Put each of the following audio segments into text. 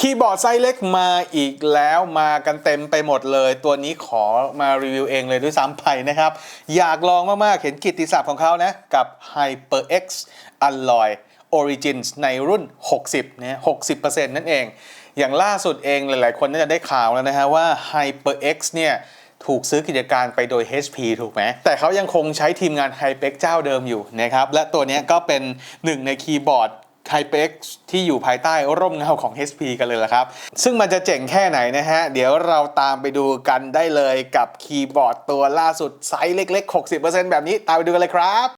คีย์บอร์ดไซส์เล็กมาอีกแล้วมากันเต็มไปหมดเลย ตัวนี้ขอมารีวิวเองเลยด้วยซ้ำไปนะครับ อยากลองมาก ๆ เห็นกิตติศัพท์ของเขานะ กับ HyperX Alloy Origins ในรุ่น 60นะ60%นั่นเอง อย่างล่าสุดเองหลาย ๆ คนน่าจะได้ข่าวแล้วนะฮะว่า HyperX เนี่ยถูกซื้อกิจการไปโดย HP ถูกไหม แต่เขายังคงใช้ทีมงาน HyperX เจ้าเดิมอยู่นะครับ และตัวนี้ก็เป็นหนึ่งในคีย์บอร์ด ไทเป็กที่อยู่ภายใต้ร่มเงาของ HP กันเลยละครับ ซึ่งมันจะเจ๋งแค่ไหนนะฮะ เดี๋ยวเราตามไปดูกันได้เลยกับคีย์บอร์ดตัวล่าสุดไซส์เล็ก ๆ 60%แบบนี้ตามไปดูกันเลยครับ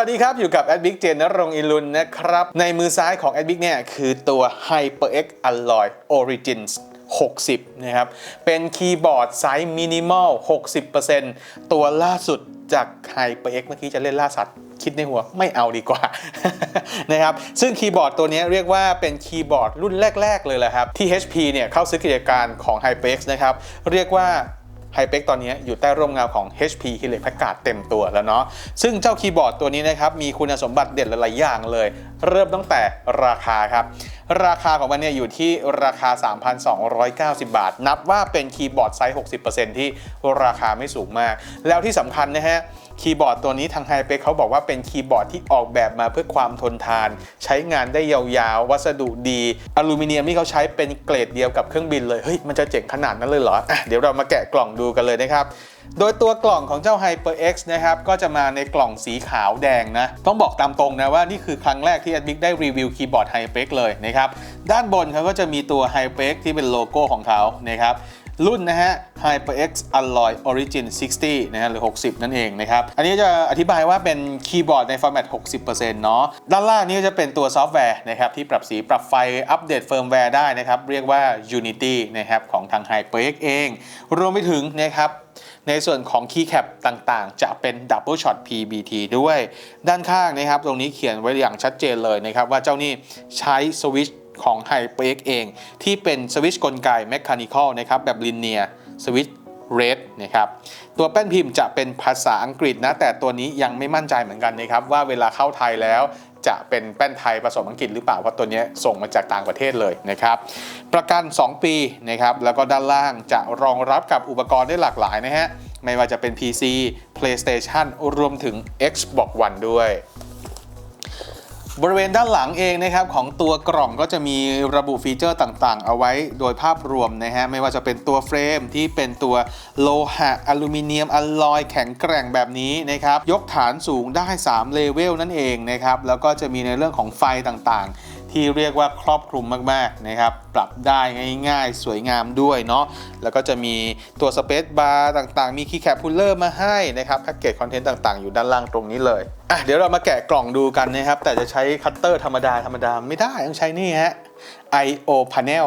วัสดีครับ อยู่กับ a d b i g เจนนรงอิลุนนะครับ ในมือซ้ายของ a d b i g เนี่ย คือตัว HyperX Alloy Origins 60 นะครับ เป็นคีย์บอร์ดไซส์มินิมอล 60%ตัวล่าสุดจาก HyperX เมื่อกี้จะเล่นล่าสัตว์คิดในหัวไม่เอาดีกว่านะครับซึ่งคีย์บอร์ดตัวนี้เรียกว่าเป็นคีย์บอร์ดรุ่นแรก ๆ เลยแหละครับที่ HP เนี่ยเข้าซื้อกิจการของ HyperX นะครับเรียกว่า ไฮเป็กตอนนี้อยู่ใต้ร่มเงาของ HP h e l e t Packard เต็มตัวแล้วเนาะซึ่งเจ้าคีย์บอร์ดตัวนี้นะครับมีคุณสมบัติเด่นหลายอย่างเลย เริ่มตั้งแต่ราคาครับ ราคาของมันเนี่ยอยู่ที่ราคา 3,290 บาท นับว่าเป็นคีย์บอร์ดไซส์ 60%ที่ราคาไม่สูงมาก แล้วที่สำคัญนะฮะ คีย์บอร์ดตัวนี้ทางไฮเ e กเขาบอกว่าเป็นคีย์บอร์ดที่ออกแบบมาเพื่อความทนทาน ใช้งานได้ยาวๆ วัสดุดี อลูมิเนียมที่เขาใช้เป็นเกรดเดียวกับเครื่องบินเลย เฮ้ย มันจะเจ๋งขนาดนั้นเลยเหรออะเดี๋ยวเรามาแกะกล่องดูกันเลยนะครับโดยตัวกล่องของเจ้า HyperX นะครับ ก็จะมาในกล่องสีขาวแดงนะ ต้องบอกตามตรงนะว่านี่คือครั้งแรกที่ Admic ได้รีวิวคีย์บอร์ด HyperX เลยนะครับ ด้านบนเขาก็จะมีตัว HyperX ที่เป็นโลโก้ของเขานะครับ รุ่นนะฮะ HyperX Alloy Origin 60 นะฮะหรือ 60 นั่นเองนะครับ อันนี้จะอธิบายว่าเป็นคีย์บอร์ดในฟอร์แมต 60%เนาะด้านล่างนี้ก็จะเป็นตัวซอฟต์แวร์นะครับที่ปรับสีปรับไฟอัปเดตเฟิร์มแวร์ได้นะครับ เรียกว่า Unity นะครับของทาง HyperX เอง รวมไปถึงนะครับในส่วนของ Keycap ต่างๆ จะเป็น Double Shot PBT ด้วย ด้านข้างนะครับ ตรงนี้เขียนไว้อย่างชัดเจนเลยนะครับ ว่าเจ้านี่ใช้สวิตช์ ของ HyperX เอง ที่เป็นสวิตช์กลไก Mechanical นะครับแบบ Linear สวิตช์ Red นะครับตัวแป้นพิมพ์จะเป็นภาษาอังกฤษนะ แต่ตัวนี้ยังไม่มั่นใจเหมือนกันนะครับ ว่าเวลาเข้าไทยแล้วจะเป็นแป้นไทยผสมอังกฤษหรือเปล่า เพราะตัวนี้ส่งมาจากต่างประเทศเลยนะครับ ประกัน 2 ปีนะครับ แล้วก็ด้านล่างจะรองรับกับอุปกรณ์ได้หลากหลายนะฮะ ไม่ว่าจะเป็น PC PlayStation รวมถึง Xbox One ด้วย บริเวณด้านหลังเองนะครับของตัวกล่องก็จะมีระบุฟีเจอร์ต่างๆ เอาไว้โดยภาพรวมนะฮะไม่ว่าจะเป็นตัวเฟรมที่เป็นตัวโลหะอลูมิเนียมอลลอยแข็งแกร่งแบบนี้นะครับยกฐานสูงได้ 3 เลเวลนั่นเองนะครับแล้วก็จะมีในเรื่องของไฟต่างๆ ที่เรียกว่าครอบคลุมมากๆนะครับ ปรับได้ง่ายๆ สวยงามด้วยเนาะแล้วก็จะมีตัวสเปซบาร์ต่างๆ มีคีย์แคปพูลเลอร์มาให้นะครับแพ็กเกจคอนเทนต์ต่างๆ อยู่ด้านล่างตรงนี้เลยอะเดี๋ยวเรามาแกะกล่องดูกันนะครับ แต่จะใช้คัตเตอร์ธรรมดาธรรมดาไม่ได้ต้องใช้นี่ฮะ I/O panel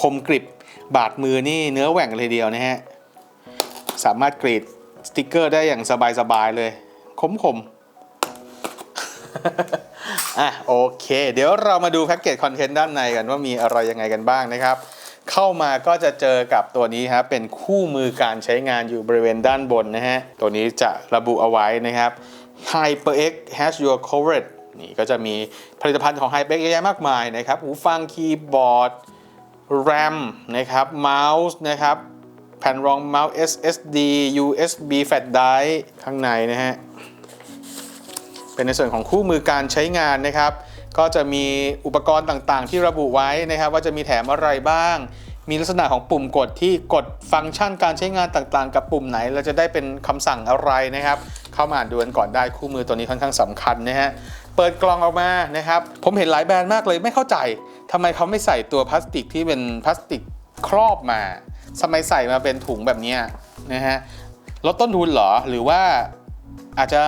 คมกริบบาดมือนี่เนื้อแหว่งเลยเดียวนะฮะ สามารถกรีดสติกเกอร์ได้อย่างสบายๆเลย คมๆ อะโอเค เดี๋ยวเรามาดูแพ็กเกจคอนเทนต์ด้านในกันว่ามีอะไรยังไงกันบ้างนะครับ เข้ามาก็จะเจอกับตัวนี้ครับเป็นคู่มือการใช้งานอยู่บริเวณด้านบนนะฮะ ตัวนี้จะระบุเอาไว้นะครับ HyperX has your covered นี่ก็จะมีผลิตภัณฑ์ของ HyperX เยอะแยะมากมายนะครับหูฟังคีย์บอร์ด RAM นะครับเมาส์นะครับแผ่นรองเมาส์ SSD USB flash drive ข้างในนะฮะ เป็นในส่วนของคู่มือการใช้งานนะครับ ก็จะมีอุปกรณ์ต่างๆ ที่ระบุไว้นะครับ ว่าจะมีแถมอะไรบ้าง มีลักษณะของปุ่มกดที่กดฟังก์ชันการใช้งานต่างๆ กับปุ่มไหน เราจะได้เป็นคำสั่งอะไรนะครับ เข้ามาอ่านดูกันก่อนได้คู่มือตัวนี้ค่อนข้างสำคัญนะฮะเปิดกล่องออกมานะครับ ผมเห็นหลายแบรนด์มากเลยไม่เข้าใจทำไมเขาไม่ใส่ตัวพลาสติกที่เป็นพลาสติกครอบมาทำไมใส่มาเป็นถุงแบบนี้นะฮะลดต้นทุนเหรอหรือว่า อาจจะ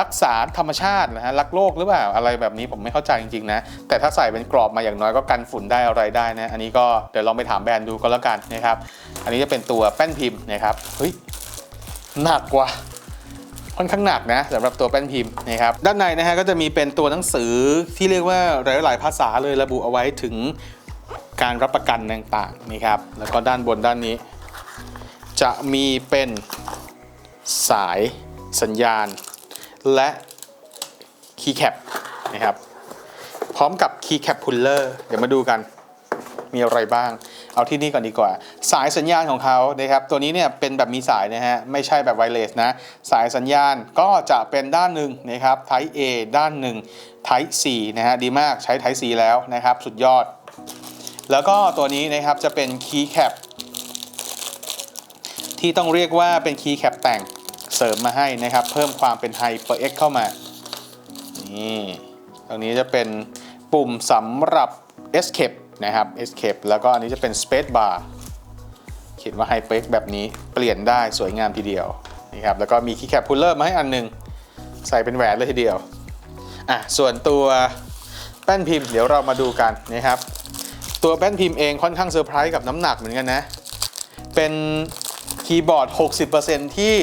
รักษาธรรมชาตินะฮะรักโลกหรือเปล่าอะไรแบบนี้ผมไม่เข้าใจจริงๆนะแต่ถ้าใส่เป็นกรอบมาอย่างน้อยก็กันฝุ่นได้อะไรได้นะอันนี้ก็เดี๋ยวลองไปถามแบรนด์ดูก็แล้วกันนะครับอันนี้จะเป็นตัวแป้นพิมพ์นะครับเฮ้ยหนักกว่าค่อนข้างหนักนะสำหรับตัวแป้นพิมพ์นะครับด้านในนะฮะก็จะมีเป็นตัวหนังสือที่เรียกว่าหลายๆภาษาเลยระบุเอาไว้ถึงการรับประกันต่างๆนี่ครับแล้วก็ด้านบนด้านนี้ จะมีเป็นสาย สัญญาณ และคีย์แคปนะครับ พร้อมกับคีย์แคปพุลเลอร์เดี๋ยวมาดูกัน มีอะไรบ้าง เอาที่นี่ก่อนดีกว่า สายสัญญาณของเขานะครับ ตัวนี้เนี่ยเป็นแบบมีสายนะฮะ ไม่ใช่แบบไวเลสนะ สายสัญญาณก็จะเป็นด้านหนึ่งนะครับ Type A ด้านหนึ่ง Type C นะฮะ ดีมากใช้ Type C แล้วนะครับ สุดยอด แล้วก็ตัวนี้นะครับจะเป็น Key Cap ที่ต้องเรียกว่าเป็น Key Cap แต่ง เสริมมาให้นะครับ เพิ่มความเป็น HyperX เข้ามา นี่ตรงนี้จะเป็นปุ่มสำหรับ Escape นะครับ Escape แล้วก็อันนี้จะเป็น Space Bar เขียนว่า HyperX แบบนี้เปลี่ยนได้สวยงามทีเดียวนะครับแล้วก็มี Keycap Puller มาให้อันหนึงใส่เป็นแหวนเลยทีเดียวอะส่วนตัวแป้นพิมพ์เดี๋ยวเรามาดูกันนะครับ ตัวแป้นพิมพ์เองค่อนข้างเซอร์ไพรส์กับน้ำหนักเหมือนกันนะ เป็นคีย์บอร์ด 60%ที่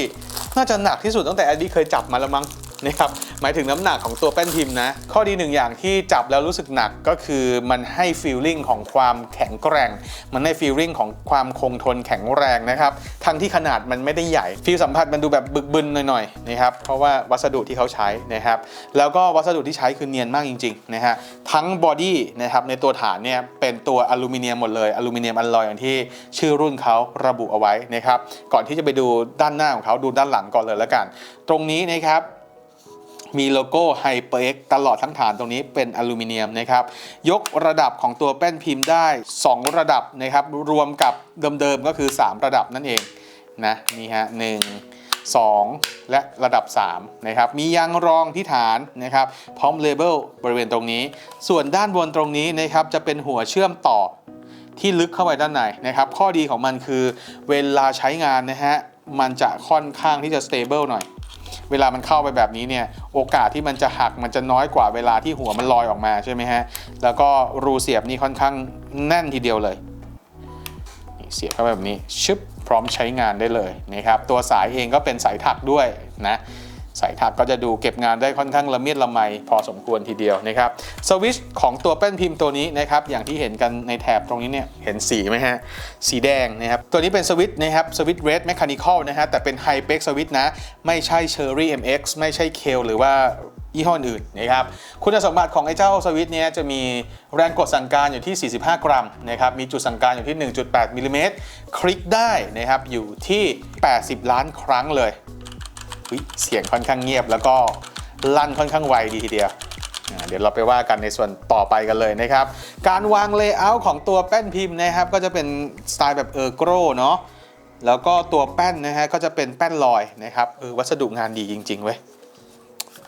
น่าจะหนักที่สุดตั้งแต่แอดดี้เคยจับมาแล้วมั้ง นะครับหมายถึงน้ำหนักของตัวแป้นพิมพ์นะ ข้อดีหนึ่งอย่างที่จับแล้วรู้สึกหนักก็คือมันให้ฟีลลิ่งของความแข็งแกร่ง มันให้ฟีลลิ่งของความคงทนแข็งแรงนะครับทั้งที่ขนาดมันไม่ได้ใหญ่ฟีลสัมผัสมันดูแบบบึกบึนหน่อยๆนะครับเพราะว่าวัสดุที่เขาใช้นะครับแล้วก็วัสดุที่ใช้คือเนียนมากจริงๆนะฮะทั้งบอดี้นะครับในตัวฐานเนี่ยเป็นตัวอลูมิเนียมหมดเลยอลูมิเนียมอลลอยอย่างที่ชื่อรุ่นเขาระบุเอาไว้นะครับก่อนที่จะไปดูด้านหน้าของเขาดูด้านหลังก่อนเลยแล้วกัน ตรงนี้นะครับ มีโลโก้ HyperX ตลอดทั้งฐานตรงนี้เป็นอลูมิเนียมนะครับ ยกระดับของตัวแป้นพิมพ์ได้ 2 ระดับนะครับ รวมกับเดิมๆก็คือ 3 ระดับนั่นเองนะนี่ฮะ1 2และระดับ3นะครับมียางรองที่ฐานนะครับพร้อมเลเบลบริเวณตรงนี้ ส่วนด้านบนตรงนี้นะครับจะเป็นหัวเชื่อมต่อที่ลึกเข้าไปด้านในนะครับ ข้อดีของมันคือเวลาใช้งานนะฮะมันจะค่อนข้างที่จะ stable หน่อย เวลามันเข้าไปแบบนี้เนี่ยโอกาสที่มันจะหักมันจะน้อยกว่าเวลาที่หัวมันลอยออกมาใช่ไหมฮะแล้วก็รูเสียบนี่ค่อนข้างแน่นทีเดียวเลยเสียบเข้าไปแบบนี้ชึบพร้อมใช้งานได้เลยนะครับตัวสายเองก็เป็นสายถักด้วยนะ สายถักก็จะดูเก็บงานได้ค่อนข้างละเมียดละไมพอสมควรทีเดียวนะครับสวิชของตัวแป้นพิมพ์ตัวนี้นะครับอย่างที่เห็นกันในแถบตรงนี้เนี่ยเห็นสีไหมฮะสีแดงนะครับตัวนี้เป็นสวิตช์นะครับสวิตช์เรดแมคานิคอลนะฮะแต่เป็นไฮเ e กสวิตช์นะ ไม่ใช่ Cherry MX ไม่ใช่เคลหรือว่ายี่ห้ออื่นนะครับคุณสมบัติของไอ้เจ้าสวิตช์เนี้ยจะมีแรงกดสั่งการอยู่ที่ 45 กรัมนะครับมีจุดสั่งการอยู่ที่ 1.8มิลลิเมตรคลิกได้นะครับอยู่ที่ 80 ล้านครั้งเลย เสียงค่อนข้างเงียบ แล้วก็ลั่นค่อนข้างไวดีทีเดียวเดี๋ยวเราไปว่ากันในส่วนต่อไปกันเลยนะครับ การวางเลเยอร์ของตัวแป้นพิมพ์นะครับ ก็จะเป็นสไตล์แบบเออร์โกรเนาะแล้วก็ตัวแป้นนะฮะก็จะเป็นแป้นลอยนะครับเออวัสดุงานดีจริง ๆ เว้ย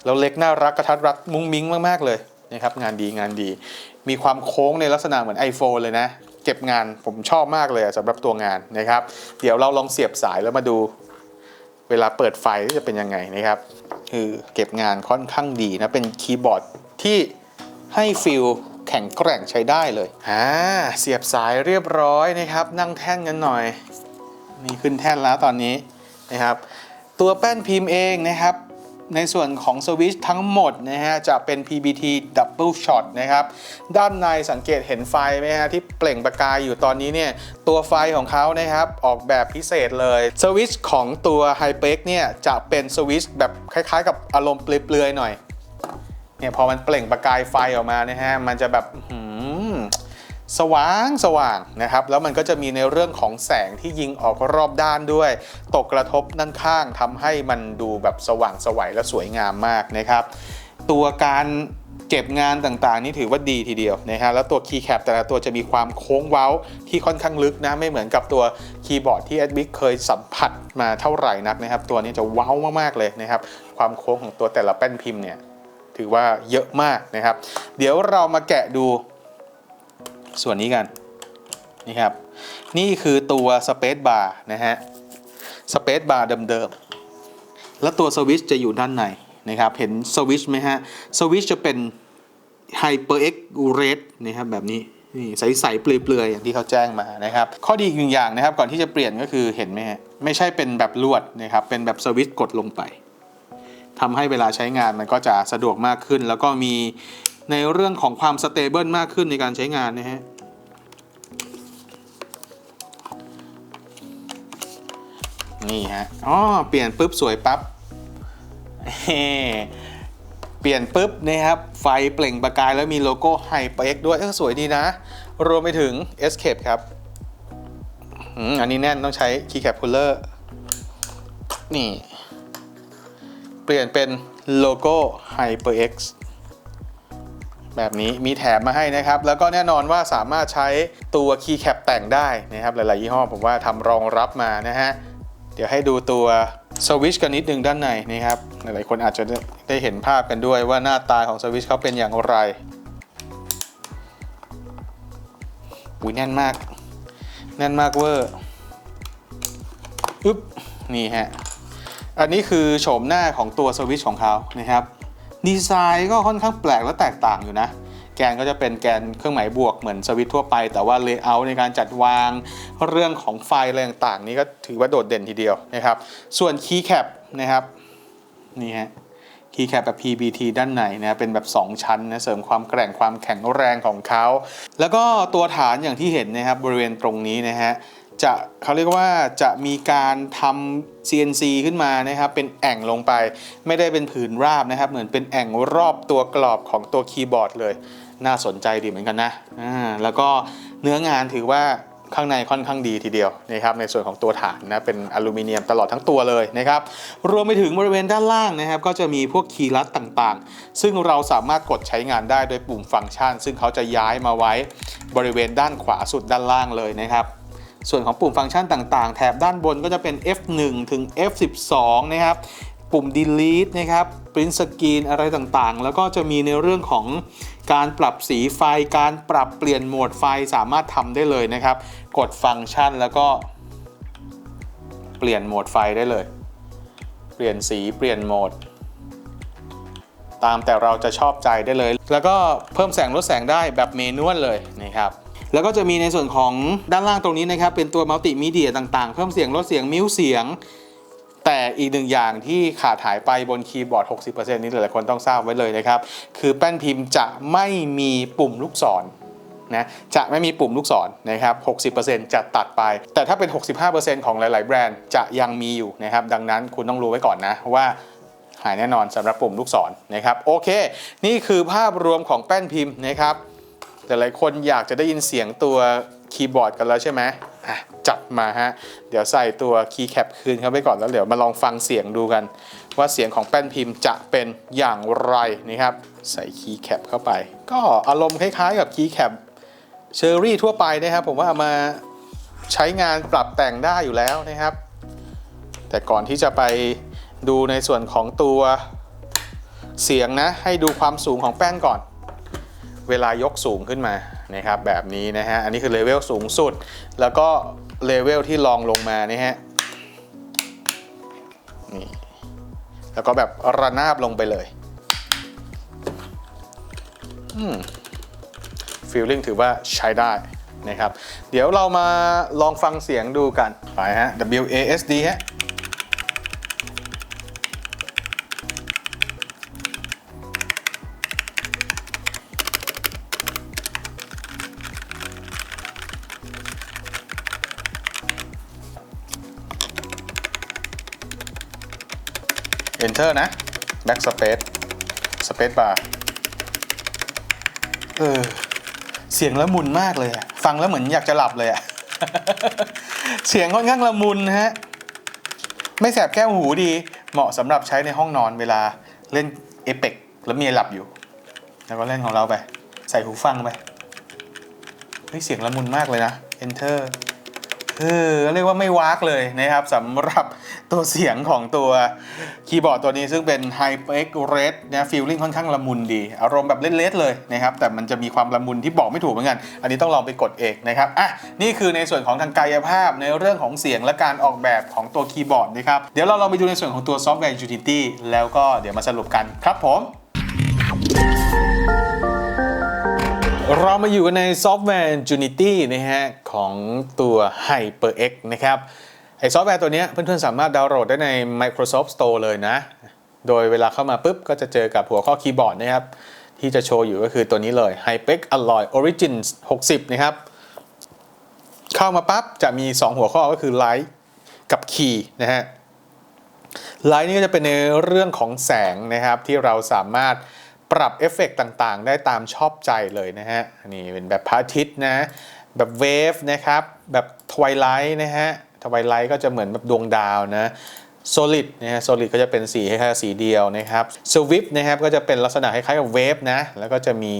แล้วเล็กน่ารักกระทัดรัดมุ้งมิ้งมากๆเลยนะครับงานดีงานดี มีความโค้งในลักษณะเหมือน iPhone เลยนะ เก็บงานผมชอบมากเลยสำหรับตัวงานนะครับ เดี๋ยวเราลองเสียบสายแล้วมาดู เวลาเปิดไฟจะเป็นยังไงนะครับคือเก็บงานค่อนข้างดีนะเป็นคีย์บอร์ดที่ให้ฟิลแข็งแกร่งใช้ได้เลยอ่าเสียบสายเรียบร้อยนะครับ นั่งแท่นกันหน่อยนี่ขึ้นแท่นแล้วตอนนี้นะครับ ตัวแป้นพิมพ์เองนะครับ ในส่วนของสวิชทั้งหมดนะฮะจะเป็น PBT Double Shot นะครับ ด้านในสังเกตเห็นไฟไหมฮะที่เปล่งประกายอยู่ตอนนี้เนี่ย ตัวไฟของเขานะครับ ออกแบบพิเศษเลยสวิชของตัว h y p e x เนี่ย จะเป็นสวิชแบบคล้ายๆ กับอารมณ์เปลือยๆหน่อยเนี่ยพอมันเปล่งประกายไฟออกมานะฮะมันจะแบบ สว่างสว่างนะครับ แล้วมันก็จะมีในเรื่องของแสงที่ยิงออกรอบด้านด้วย ตกกระทบด้านข้างทำให้มันดูแบบสว่างสวัยและสวยงามมากนะครับ ตัวการเก็บงานต่างๆ นี่ถือว่าดีทีเดียวนะฮะแล้วตัวคีย์แคปแต่ละตัวจะมีความโค้งเว้าที่ค่อนข้างลึกนะ ไม่เหมือนกับตัวคีย์บอร์ดที่แอดบิกเคยสัมผัสมาเท่าไหร่นักนะครับ ตัวนี้จะเว้ามากๆเลยนะครับ ความโค้งของตัวแต่ละแป้นพิมพ์เนี่ยถือว่าเยอะมากนะครับ เดี๋ยวเรามาแกะดู ส่วนนี้กันนี่ครับ นี่คือตัวสเปซบาร์นะฮะสเปซบาร์เดิมๆ แล้วตัวสวิตช์จะอยู่ด้านในนะครับ เห็นสวิตช์ไหมฮะสวิตช์จะเป็น HyperX Red นะครับแบบนี้นี่ใสๆเปลือยๆอย่างที่เขาแจ้งมานะครับ ข้อดีอีกหนึ่งอย่างนะครับ ก่อนที่จะเปลี่ยนก็คือเห็นไหมฮะไม่ใช่เป็นแบบลวดนะครับ เป็นแบบสวิตช์กดลงไปทำให้เวลาใช้งานมันก็จะสะดวกมากขึ้น แล้วก็มี ในเรื่องของความสเตเบิลมากขึ้นในการใช้งานนะฮะนี่ฮะอ๋อเปลี่ยนปุ๊บสวยปั๊บเฮเปลี่ยนปุ๊บนะครับ ไฟเปล่งประกายแล้วมีโลโก้ HyperX ด้วยเออสวยดีนะ รวมไปถึง Escape ครับอันนี้แน่นต้องใช้ Keycap Puller นี่ เปลี่ยนเป็นโลโก้ HyperX แบบนี้มีแถมมาให้นะครับ แล้วก็แน่นอนว่าสามารถใช้ตัว Keycap แต่งได้นะครับ หลาย ๆ ยี่ห้อผมว่าทำรองรับมานะฮะ เดี๋ยวให้ดูตัวสวิชกันนิดนึงด้านในนะครับ หลาย ๆ คนอาจจะได้เห็นภาพกันด้วยว่าหน้าตาของสวิชเขาเป็นอย่างไรอุ้ยแน่นมาก แน่นมากเวอร์อึ๊บนี่ฮะอันนี้คือโฉมหน้าของตัวสวิชของเขานะครับ ดีไซน์ก็ค่อนข้างแปลกและแตกต่างอยู่นะ แกนก็จะเป็นแกนเครื่องหมายบวกเหมือนสวิตทั่วไป แต่ว่าเลเยอร์ในการจัดวางเรื่องของไฟอะไรต่างๆ นี่ก็ถือว่าโดดเด่นทีเดียวนะครับ ส่วนคีย์แคปนะครับนี่ฮะคีย์แคปแบบ PBT ด้านในนะเป็นแบบ 2 ชั้นนะเสริมความแกร่งความแข็งแรงของเขา แล้วก็ตัวฐานอย่างที่เห็นนะครับบริเวณตรงนี้นะฮะ จะเขาเรียกว่าจะมีการทำ CNC ขึ้นมานะครับ เป็นแอ่งลงไป ไม่ได้เป็นผืนราบนะครับ เหมือนเป็นแอ่งรอบตัวกรอบของตัวคีย์บอร์ดเลย น่าสนใจดีเหมือนกันนะอ่าแล้วก็เนื้องานถือว่าข้างในค่อนข้างดีทีเดียวนะครับในส่วนของตัวฐานนะเป็นอลูมิเนียมตลอดทั้งตัวเลยนะครับรวมไปถึงบริเวณด้านล่างนะครับ ก็จะมีพวกคีย์ลัดต่างๆ ซึ่งเราสามารถกดใช้งานได้โดยปุ่มฟังก์ชัน ซึ่งเขาจะย้ายมาไว้บริเวณด้านขวาสุดด้านล่างเลยนะครับ ส่วนของปุ่มฟังก์ชันต่างๆ แถบด้านบนก็จะเป็น F1 ถึง F12 นะครับ ปุ่ม delete นะครับ print screen อะไรต่างๆ แล้วก็จะมีในเรื่องของการปรับสีไฟ การปรับเปลี่ยนโหมดไฟสามารถทำได้เลยนะครับ กดฟังก์ชันแล้วก็เปลี่ยนโหมดไฟได้เลย เปลี่ยนสี เปลี่ยนโหมด ตามแต่เราจะชอบใจได้เลย แล้วก็เพิ่มแสงลดแสงได้แบบเมนวลเลยนะครับ แล้วก็จะมีในส่วนของด้านล่างตรงนี้นะครับ เป็นตัวมัลติมีเดียต่างๆ เพิ่มเสียงลดเสียงมิวเสียง แต่อีกหนึ่งอย่างที่ขาดหายไปบนคีย์บอร์ด 60%นี้หลายๆคนต้องทราบไว้เลยนะครับ คือแป้นพิมพ์จะไม่มีปุ่มลูกศรนะจะไม่มีปุ่มลูกศรนะครับ 60%จะตัดไป แต่ถ้าเป็น 65%ของหลาย ๆ แบรนด์จะยังมีอยู่นะครับ ดังนั้นคุณต้องรู้ไว้ก่อนนะว่าหายแน่นอนสำหรับปุ่มลูกศรนะครับ โอเค นี่คือภาพรวมของแป้นพิมพ์นะครับ แต่หลายคนอยากจะได้ยินเสียงตัวคีย์บอร์ดกันแล้วใช่ไหมอะจัดมาฮะ เดี๋ยวใส่ตัวคีย์แคปคืนเข้าไปก่อนแล้วเดี๋ยวมาลองฟังเสียงดูกัน ว่าเสียงของแป้นพิมพ์จะเป็นอย่างไรนะครับ ใส่คีย์แคปเข้าไป ก็อารมณ์คล้ายๆกับคีย์แคปเชอรี่ทั่วไปนะครับ ผมว่าเอามาใช้งานปรับแต่งได้อยู่แล้วนะครับ แต่ก่อนที่จะไปดูในส่วนของตัวเสียงนะ ให้ดูความสูงของแป้นก่อน เวลายกสูงขึ้นมานะครับแบบนี้นะฮะอันนี้คือเลเวลสูงสุด แล้วก็เลเวลที่ลองลงมานี่ฮะนี่แล้วก็แบบระนาบลงไปเลยอืมฟีลลิ่งถือว่าใช้ได้นะครับ เดี๋ยวเรามาลองฟังเสียงดูกัน ไปฮะ WASD ฮะ Enter นะ Backspace Space Bar เออเสียงละมุนมากเลย ฟังแล้วเหมือนอยากจะหลับเลยอะเสียงค่อนข้างละมุนฮะ ไม่แสบแก้วหูดี เหมาะสำหรับใช้ในห้องนอนเวลาเล่นเอเปกแล้วเมียหลับอยู่ แล้วก็เล่นของเราไป ใส่หูฟังไป เฮ้ย เสียงละมุนมากเลยนะ Enter เออเรียกว่าไม่วากเลยนะครับสำหรับตัวเสียงของตัวคีย์บอร์ดตัวนี้ซึ่งเป็น HyperX Red นะฟีลลิ่งค่อนข้างละมุนดี อารมณ์แบบเล็ดๆเลยนะครับ แต่มันจะมีความละมุนที่บอกไม่ถูกเหมือนกัน อันนี้ต้องลองไปกดเองนะครับอะนี่คือในส่วนของทางกายภาพในเรื่องของเสียงและการออกแบบของตัวคีย์บอร์ดนะครับ เดี๋ยวเราลองไปดูในส่วนของตัวซอฟต์แวร์ Utility แล้วก็เดี๋ยวมาสรุปกันครับผม เรามาอยู่กันในซอฟต์แวร์ Unity นะฮะของตัว HyperX นะครับไอซอฟต์แวร์ตัวนี้เพื่อนๆสามารถดาวน์โหลดได้ใน Microsoft Store เลยนะ โดยเวลาเข้ามาปุ๊บ ก็จะเจอกับหัวข้อคีย์บอร์ดนะครับ ที่จะโชว์อยู่ก็คือตัวนี้เลย HyperX Alloy Origins 60 นะครับ เข้ามาปั๊บ จะมี 2 หัวข้อก็คือ Light กับ Key นะฮะไลท์นี่ก็จะเป็นในเรื่องของแสงนะครับที่เราสามารถ ปรับเอฟเฟกต์ต่างๆ ได้ตามชอบใจเลยนะฮะนี่เป็นแบบพระอาทิตย์นะ แบบเวฟนะครับ แบบทวายไลท์นะฮะทวายไลท์ก็จะเหมือนแบบดวงดาวนะ Solid นะฮะ Solid ก็จะเป็นสีคล้ายๆสีเดียวนะครับ Swift นะครับก็จะเป็นลักษณะคล้ายๆกับเวฟนะ แล้วก็จะมี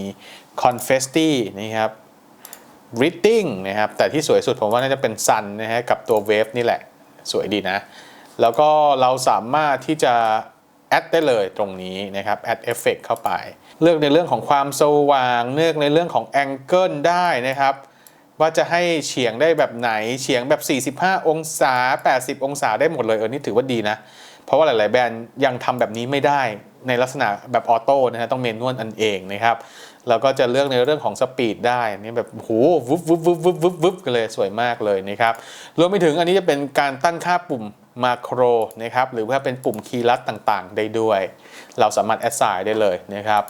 Confetti นะครับ Reading นะครับ แต่ที่สวยสุดผมว่าน่าจะเป็น Sun นะฮะกับตัวเวฟนี่แหละ สวยดีนะ แล้วก็เราสามารถที่จะ แอดได้เลยตรงนี้นะครับแอดเอฟเฟกเข้าไป เลือกในเรื่องของความสว่าง เลือกในเรื่องของแองเกิลได้นะครับ ว่าจะให้เฉียงได้แบบไหนเฉียงแบบ 45 องศา 80 องศาได้หมดเลยเออนี่ถือว่าดีนะ เพราะว่าหลาย ๆ แบรนด์ยังทำแบบนี้ไม่ได้ในลักษณะแบบออโต้นะฮะต้องเมนนวลอันเองนะครับแล้วก็จะเลือกในเรื่องของสปีดได้นี่แบบโหวุบวุบวุบวุบวุบกันเลยสวยมากเลยนะครับรวมไปถึงอันนี้จะเป็นการตั้งค่าปุ่ม มาโครนะครับหรือว่าเป็นปุ่มคีย์ลัดต่างๆ ได้ด้วย เราสามารถแอดไซน์ได้เลยนะครับ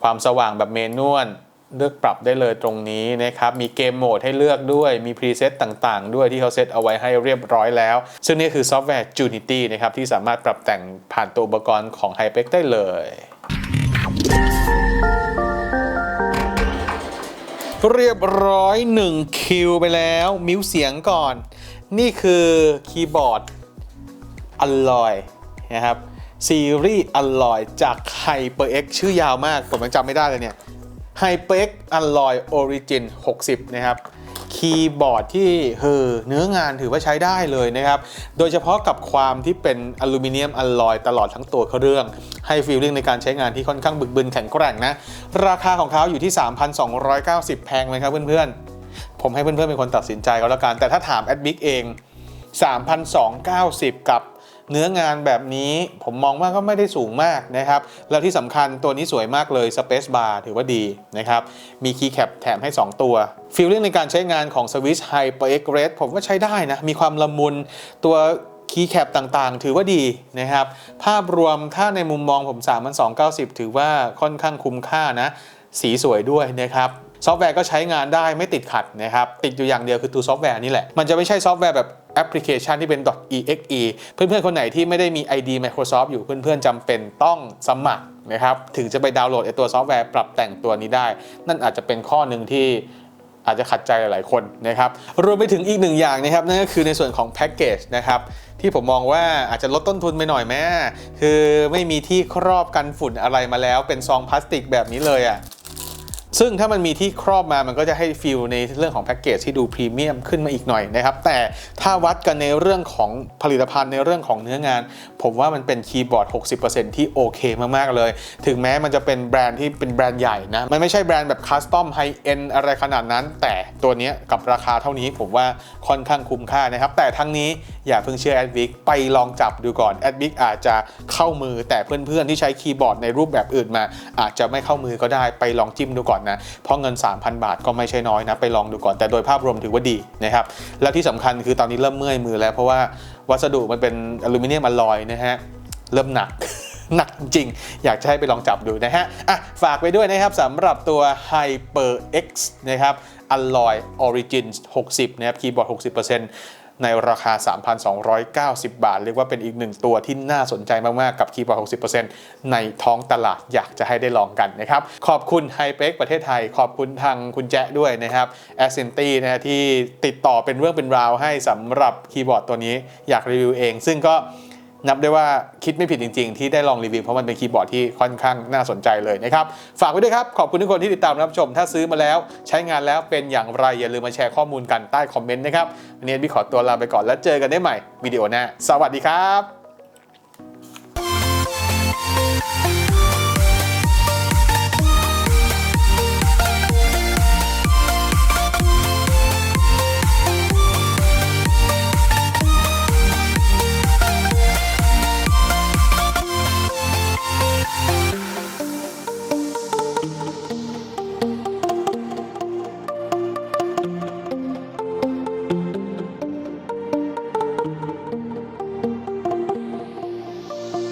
ความสว่างแบบเมนวลเลือกปรับได้เลยตรงนี้นะครับ มีเกมโหมดให้เลือกด้วย มีพรีเซตต่างๆ ด้วยที่เขาเซตเอาไว้ให้เรียบร้อยแล้ว ซึ่งนี่คือซอฟต์แวร์ Unity นะครับ ที่สามารถปรับแต่งผ่านตัวอุปกรณ์ของ Hypex ได้เลย เรียบร้อย 1 คิวไปแล้ว มิวเสียงก่อน นี่คือคีย์บอร์ด อร่อยนะครับซีรีส์อร่อยจาก HyperX ชื่อยาวมาก ผมยังจำไม่ได้เลยเนี่ย HyperX Alloy Origin 60 นะครับคีย์บอร์ดที่เฮอเนื้องานถือว่าใช้ได้เลยนะครับ โดยเฉพาะกับความที่เป็นอลูมิเนียมอลลอยตลอดทั้งตัวเครื่อง ให้ฟีลลิ่งในการใช้งานที่ค่อนข้างบึกบึนแข็งแกร่งนะ ราคาของเขาอยู่ที่ 3,290 แพงเลยครับเพื่อนๆ ผมให้เพื่อนๆเป็นคนตัดสินใจก็แล้วกัน แต่ถ้าถามแอดบิ๊กเอง 3,290 กับ เนื้องานแบบนี้ผมมองว่าก็ไม่ได้สูงมากนะครับ แล้วที่สำคัญตัวนี้สวยมากเลย Space Bar ถือว่าดีนะครับ มีคีย์แคปแถมให้ 2 ตัวฟีลลิ่งในการใช้งานของ Swiss HyperX Red ผมก็ใช้ได้นะ มีความละมุนตัวคีย์แคปต่างๆ ถือว่าดีนะครับ ภาพรวมถ้าในมุมมองผม3,290 ถือว่าค่อนข้างคุ้มค่านะ สีสวยด้วยนะครับซอฟต์แวร์ก็ใช้งานได้ไม่ติดขัดนะครับ ติดอยู่อย่างเดียวคือตัวซอฟต์แวร์นี่แหละ มันจะไม่ใช่ซอฟต์แวร์แบบ แอปพลิเคชันที่เป็น .exe เพื่อนๆ คนไหนที่ไม่ได้มี ID Microsoft อยู่เพื่อนๆจำเป็นต้องสมัครนะครับถึงจะไปดาวน์โหลดไอตัวซอฟต์แวร์ปรับแต่งตัวนี้ได้ นั่นอาจจะเป็นข้อหนึ่งที่อาจจะขัดใจหลายๆคนนะครับรวมไปถึงอีกหนึ่งอย่างนะครับนั่นก็คือในส่วนของแพ็กเกจนะครับที่ผมมองว่าอาจจะลดต้นทุนไปหน่อยแม่คือไม่มีที่ครอบกันฝุ่นอะไรมาแล้ว เป็นซองพลาสติกแบบนี้เลยอะ่ะ ซึ่งถ้ามันมีที่ครอบมามันก็จะให้ฟีลในเรื่องของแพ็กเกจที่ดูพรีเมียมขึ้นมาอีกหน่อยนะครับแต่ถ้าวัดกันในเรื่องของผลิตภัณฑ์ในเรื่องของเนื้องาน ผมว่ามันเป็นคีย์บอร์ด 60%ที่โอเคมากๆเลย ถึงแม้มันจะเป็นแบรนด์ที่เป็นแบรนด์ใหญ่นะ มันไม่ใช่แบรนด์แบบคัสตอมไฮเอ็นอะไรขนาดนั้น แต่ตัวนี้กับราคาเท่านี้ผมว่าค่อนข้างคุ้มค่านะครับ แต่ทั้งนี้อย่าเพิ่งเชื่อแอดวิกไปลองจับดูก่อนแอดวิกอาจจะเข้ามือแต่เพื่อนๆที่ใช้คีย์บอร์ดในรูปแบบอื่นมา อาจจะไม่เข้ามือก็ได้ไปลองจิ้มดูก่อนนะเพราะเงิน 3,000 บาทก็ไม่ใช่น้อยนะไปลองดูก่อนแต่โดยภาพรวมถือว่าดีนะครับแล้วที่สำคัญคือตอนนี้เริ่มเมื่อยมือแล้ว เพราะว่าวัสดุมันเป็นอลูมิเนียมอลลอยนะฮะเริ่มหนักหนักจริง อยากจะให้ไปลองจับดูนะฮะ อะ ฝากไปด้วยนะครับสำหรับตัว HyperX นะครับ Alloy Origins 60 นะครับ คีย์บอร์ด 60% ในราคา 3,290 บาท เรียกว่าเป็นอีกหนึ่งตัวที่น่าสนใจมาก ๆ กับคีย์บอร์ด60%ในท้องตลาดอยากจะให้ได้ลองกันนะครับ ขอบคุณไฮเปกประเทศไทย ขอบคุณทางคุณแจ๊ด้วยนะครับ a s c e n t y นะฮะที่ติดต่อเป็นเรื่องเป็นราวให้สำหรับคีย์บอร์ดตัวนี้อยากรีวิวเอง ซึ่งก็ นับได้ว่าคิดไม่ผิดจริง ๆ ที่ได้ลองรีวิวเพราะมันเป็นคีย์บอร์ดที่ค่อนข้างน่าสนใจเลยนะครับฝากไว้ด้วยครับขอบคุณทุกคนที่ติดตามรับชม ถ้าซื้อมาแล้วใช้งานแล้วเป็นอย่างไรอย่าลืมมาแชร์ข้อมูลกันใต้คอมเมนต์นะครับวันนี้พี่ขอตัวลาไปก่อนแล้วเจอกันได้ใหม่วิดีโอหน้าสวัสดีครับ